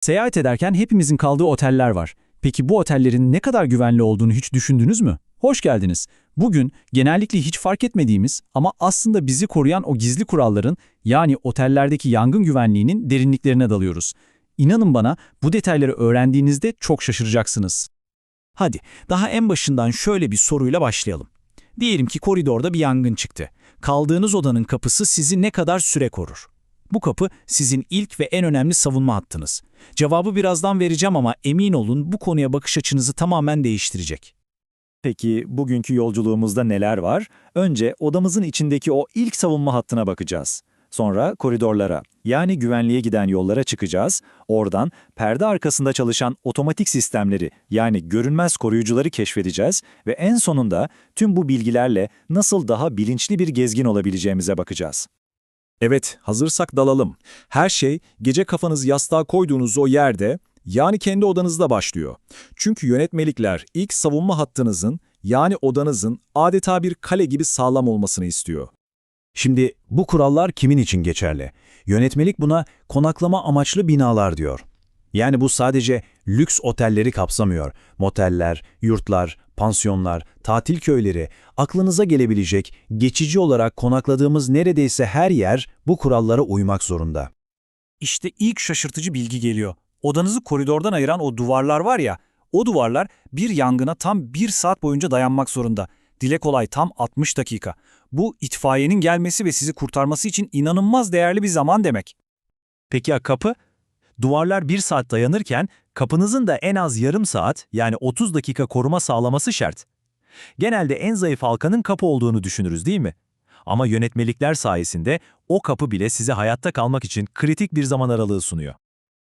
Seyahat ederken hepimizin kaldığı oteller var. Peki bu otellerin ne kadar güvenli olduğunu hiç düşündünüz mü? Hoş geldiniz. Bugün genellikle hiç fark etmediğimiz ama aslında bizi koruyan o gizli kuralların yani otellerdeki yangın güvenliğinin derinliklerine dalıyoruz. İnanın bana bu detayları öğrendiğinizde çok şaşıracaksınız. Hadi daha en başından şöyle bir soruyla başlayalım. Diyelim ki koridorda bir yangın çıktı. Kaldığınız odanın kapısı sizi ne kadar süre korur? Bu kapı sizin ilk ve en önemli savunma hattınız. Cevabı birazdan vereceğim ama emin olun bu konuya bakış açınızı tamamen değiştirecek. Peki bugünkü yolculuğumuzda neler var? Önce odamızın içindeki o ilk savunma hattına bakacağız. Sonra koridorlara, yani güvenliğe giden yollara çıkacağız. Oradan perde arkasında çalışan otomatik sistemleri, yani görünmez koruyucuları keşfedeceğiz ve en sonunda tüm bu bilgilerle nasıl daha bilinçli bir gezgin olabileceğimize bakacağız. Evet, hazırsak dalalım. Her şey gece kafanızı yastığa koyduğunuz o yerde, yani kendi odanızda başlıyor. Çünkü yönetmelikler ilk savunma hattınızın, yani odanızın adeta bir kale gibi sağlam olmasını istiyor. Şimdi bu kurallar kimin için geçerli? Yönetmelik buna konaklama amaçlı binalar diyor. Yani bu sadece lüks otelleri kapsamıyor. Moteller, yurtlar, pansiyonlar, tatil köyleri, aklınıza gelebilecek, geçici olarak konakladığımız neredeyse her yer bu kurallara uymak zorunda. İşte ilk şaşırtıcı bilgi geliyor. Odanızı koridordan ayıran o duvarlar var ya, o duvarlar bir yangına tam bir saat boyunca dayanmak zorunda. Dile kolay tam 60 dakika. Bu itfaiyenin gelmesi ve sizi kurtarması için inanılmaz değerli bir zaman demek. Peki ya kapı? Duvarlar bir saat dayanırken kapınızın da en az yarım saat yani 30 dakika koruma sağlaması şart. Genelde en zayıf halkanın kapı olduğunu düşünürüz değil mi? Ama yönetmelikler sayesinde o kapı bile size hayatta kalmak için kritik bir zaman aralığı sunuyor.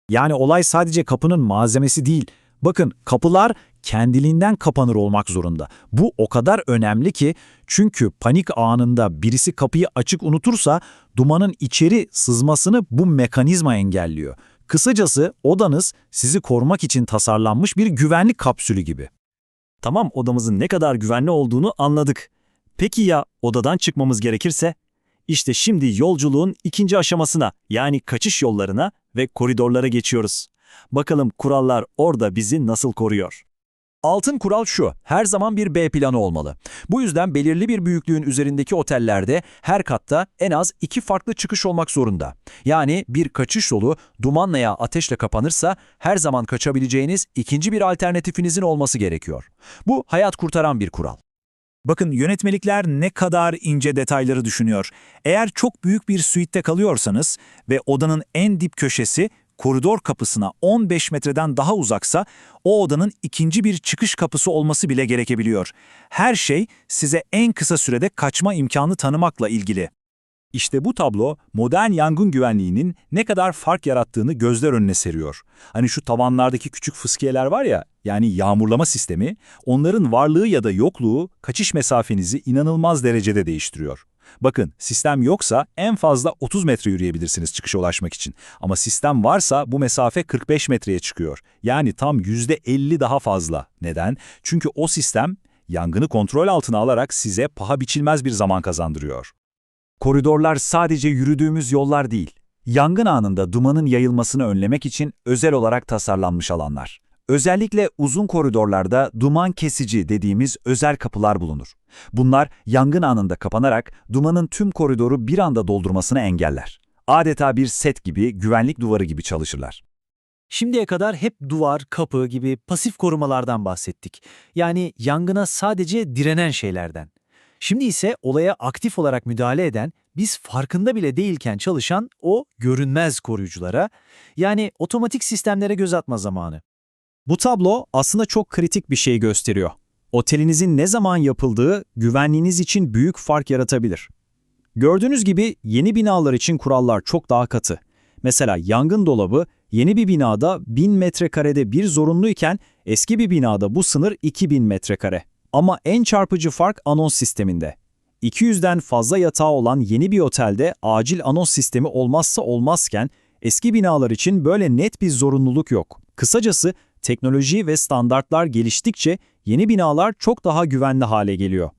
Yani olay sadece kapının malzemesi değil. Bakın kapılar kendiliğinden kapanır olmak zorunda. Bu o kadar önemli ki çünkü panik anında birisi kapıyı açık unutursa dumanın içeri sızmasını bu mekanizma engelliyor. Kısacası odanız sizi korumak için tasarlanmış bir güvenlik kapsülü gibi. Tamam odamızın ne kadar güvenli olduğunu anladık. Peki ya odadan çıkmamız gerekirse? İşte şimdi yolculuğun ikinci aşamasına yani kaçış yollarına ve koridorlara geçiyoruz. Bakalım kurallar orada bizi nasıl koruyor? Altın kural şu, her zaman bir B planı olmalı. Bu yüzden belirli bir büyüklüğün üzerindeki otellerde her katta en az iki farklı çıkış olmak zorunda. Yani bir kaçış yolu dumanla ya ateşle kapanırsa her zaman kaçabileceğiniz ikinci bir alternatifinizin olması gerekiyor. Bu hayat kurtaran bir kural. Bakın yönetmelikler ne kadar ince detayları düşünüyor. Eğer çok büyük bir suitte kalıyorsanız ve odanın en dip köşesi koridor kapısına 15 metreden daha uzaksa o odanın ikinci bir çıkış kapısı olması bile gerekebiliyor. Her şey size en kısa sürede kaçma imkanı tanımakla ilgili. İşte bu tablo modern yangın güvenliğinin ne kadar fark yarattığını gözler önüne seriyor. Hani şu tavanlardaki küçük fıskiyeler var ya, yani yağmurlama sistemi, onların varlığı ya da yokluğu kaçış mesafenizi inanılmaz derecede değiştiriyor. Bakın sistem yoksa en fazla 30 metre yürüyebilirsiniz çıkışa ulaşmak için. Ama sistem varsa bu mesafe 45 metreye çıkıyor. Yani tam %50 daha fazla. Neden? Çünkü o sistem yangını kontrol altına alarak size paha biçilmez bir zaman kazandırıyor. Koridorlar sadece yürüdüğümüz yollar değil. Yangın anında dumanın yayılmasını önlemek için özel olarak tasarlanmış alanlar. Özellikle uzun koridorlarda duman kesici dediğimiz özel kapılar bulunur. Bunlar yangın anında kapanarak dumanın tüm koridoru bir anda doldurmasını engeller. Adeta bir set gibi, güvenlik duvarı gibi çalışırlar. Şimdiye kadar hep duvar, kapı gibi pasif korumalardan bahsettik. Yani yangına sadece direnen şeylerden. Şimdi ise olaya aktif olarak müdahale eden, biz farkında bile değilken çalışan o görünmez koruyuculara, yani otomatik sistemlere göz atma zamanı. Bu tablo aslında çok kritik bir şey gösteriyor. Otelinizin ne zaman yapıldığı güvenliğiniz için büyük fark yaratabilir. Gördüğünüz gibi yeni binalar için kurallar çok daha katı. Mesela yangın dolabı yeni bir binada 1000 metrekarede bir zorunluyken eski bir binada bu sınır 2000 metrekare. Ama en çarpıcı fark anons sisteminde. 200'den fazla yatağı olan yeni bir otelde acil anons sistemi olmazsa olmazken eski binalar için böyle net bir zorunluluk yok. Kısacası teknoloji ve standartlar geliştikçe yeni binalar çok daha güvenli hale geliyor.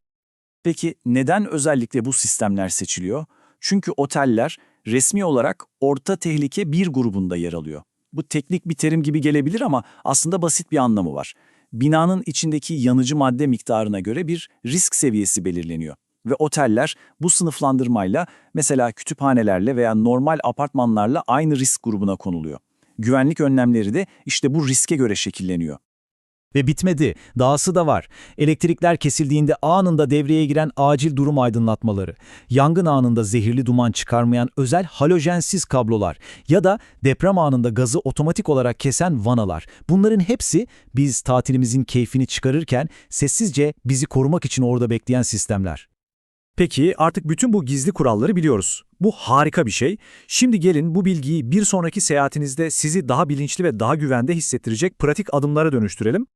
Peki neden özellikle bu sistemler seçiliyor? Çünkü oteller resmi olarak orta tehlike bir grubunda yer alıyor. Bu teknik bir terim gibi gelebilir ama aslında basit bir anlamı var. Binanın içindeki yanıcı madde miktarına göre bir risk seviyesi belirleniyor. Ve oteller bu sınıflandırmayla mesela kütüphanelerle veya normal apartmanlarla aynı risk grubuna konuluyor. Güvenlik önlemleri de işte bu riske göre şekilleniyor. Ve bitmedi. Dahası da var. Elektrikler kesildiğinde anında devreye giren acil durum aydınlatmaları, yangın anında zehirli duman çıkarmayan özel halojensiz kablolar ya da deprem anında gazı otomatik olarak kesen vanalar. Bunların hepsi biz tatilimizin keyfini çıkarırken sessizce bizi korumak için orada bekleyen sistemler. Peki artık bütün bu gizli kuralları biliyoruz. Bu harika bir şey. Şimdi gelin bu bilgiyi bir sonraki seyahatinizde sizi daha bilinçli ve daha güvende hissettirecek pratik adımlara dönüştürelim.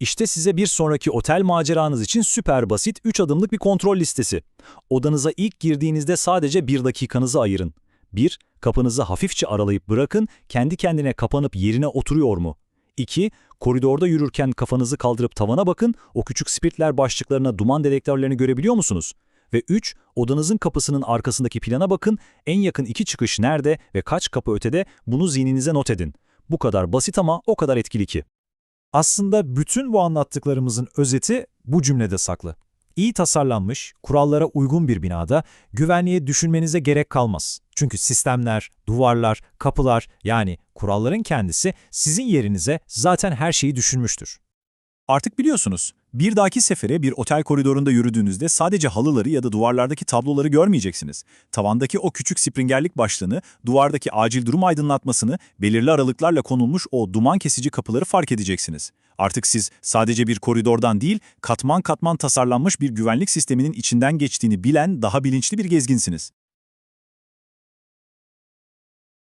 İşte size bir sonraki otel maceranız için süper basit 3 adımlık bir kontrol listesi. Odanıza ilk girdiğinizde sadece bir dakikanızı ayırın. 1. Kapınızı hafifçe aralayıp bırakın, kendi kendine kapanıp yerine oturuyor mu? 2. Koridorda yürürken kafanızı kaldırıp tavana bakın, o küçük spirtler başlıklarına duman dedektörlerini görebiliyor musunuz? Ve 3. Odanızın kapısının arkasındaki plana bakın, en yakın iki çıkış nerede ve kaç kapı ötede bunu zihninize not edin. Bu kadar basit ama o kadar etkili ki. Aslında bütün bu anlattıklarımızın özeti bu cümlede saklı. İyi tasarlanmış, kurallara uygun bir binada güvenliği düşünmenize gerek kalmaz. Çünkü sistemler, duvarlar, kapılar yani kuralların kendisi sizin yerinize zaten her şeyi düşünmüştür. Artık biliyorsunuz, bir dahaki sefere bir otel koridorunda yürüdüğünüzde sadece halıları ya da duvarlardaki tabloları görmeyeceksiniz. Tavandaki o küçük springerlik başlığını, duvardaki acil durum aydınlatmasını, belirli aralıklarla konulmuş o duman kesici kapıları fark edeceksiniz. Artık siz sadece bir koridordan değil, katman katman tasarlanmış bir güvenlik sisteminin içinden geçtiğini bilen daha bilinçli bir gezginsiniz.